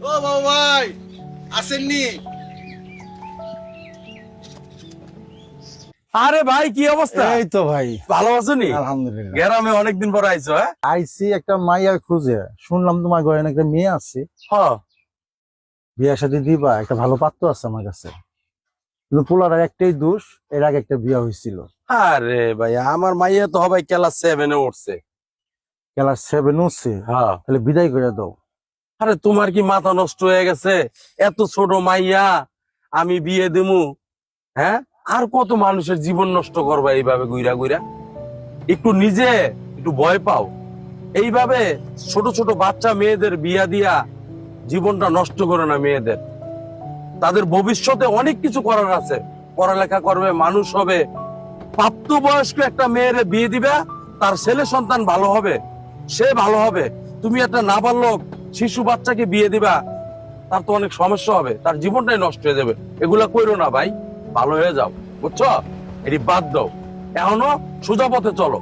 ও বাবু ভাই আসেননি। আরে ভাই কি অবস্থা? এই তো ভাই। ভালো আছো নি? আলহামদুলিল্লাহ। গ্রামে অনেকদিন পর আইছো হ্যাঁ? আইসি একটা মাইয়া খুঁজে। শুনলাম তোমার ঘরে একটা মেয়ে আছে। হ্যাঁ বিয়ের সাথে দিবা একটা ভালো পাত্র আছে আমার কাছে। কিন্তু পোলার একটাই দোষ এর আগে একটা বিয়ে হয়েছিল। আরে ভাই আমার মাইয়া তো হবে ক্লাস সেভেনে উঠছে। ক্লাস সেভেন উঠছে। হ্যাঁ। তাহলে বিদায় করে দাও। আরে তোমার কি মাথা নষ্ট হয়ে গেছে? এত ছোট মাইয়া, আমি বিয়ে দিমু। হ্যাঁ? আর কত মানুষের জীবন নষ্ট করবা এইভাবে গুইরা গুইরা? একটু নিজে, একটু ভয় পাও। এইভাবে ছোট ছোট বাচ্চা মেয়েদের বিয়া দিয়া জীবনটা নষ্ট করে না মেয়েদের। তাদের ভবিষ্যতে অনেক কিছু করার আছে। পড়ালেখা করবে, মানুষ হবে। প্রাপ্তবয়স্ক একটা মেয়েরে বিয়ে দিবে, তার ছেলে সন্তান ভালো হবে। সে ভালো হবে। তুমি একটা নাবালক শিশু বাচ্চাকে বিয়ে দিবা, তার তো অনেক সমস্যা হবে, তার জীবনটাই নষ্ট হয়ে যাবে। এগুলা কইরো না ভাই, ভালো হয়ে যাও, বুঝছ? এটি বাদ দাও। এখনও সোজা পথে চলো।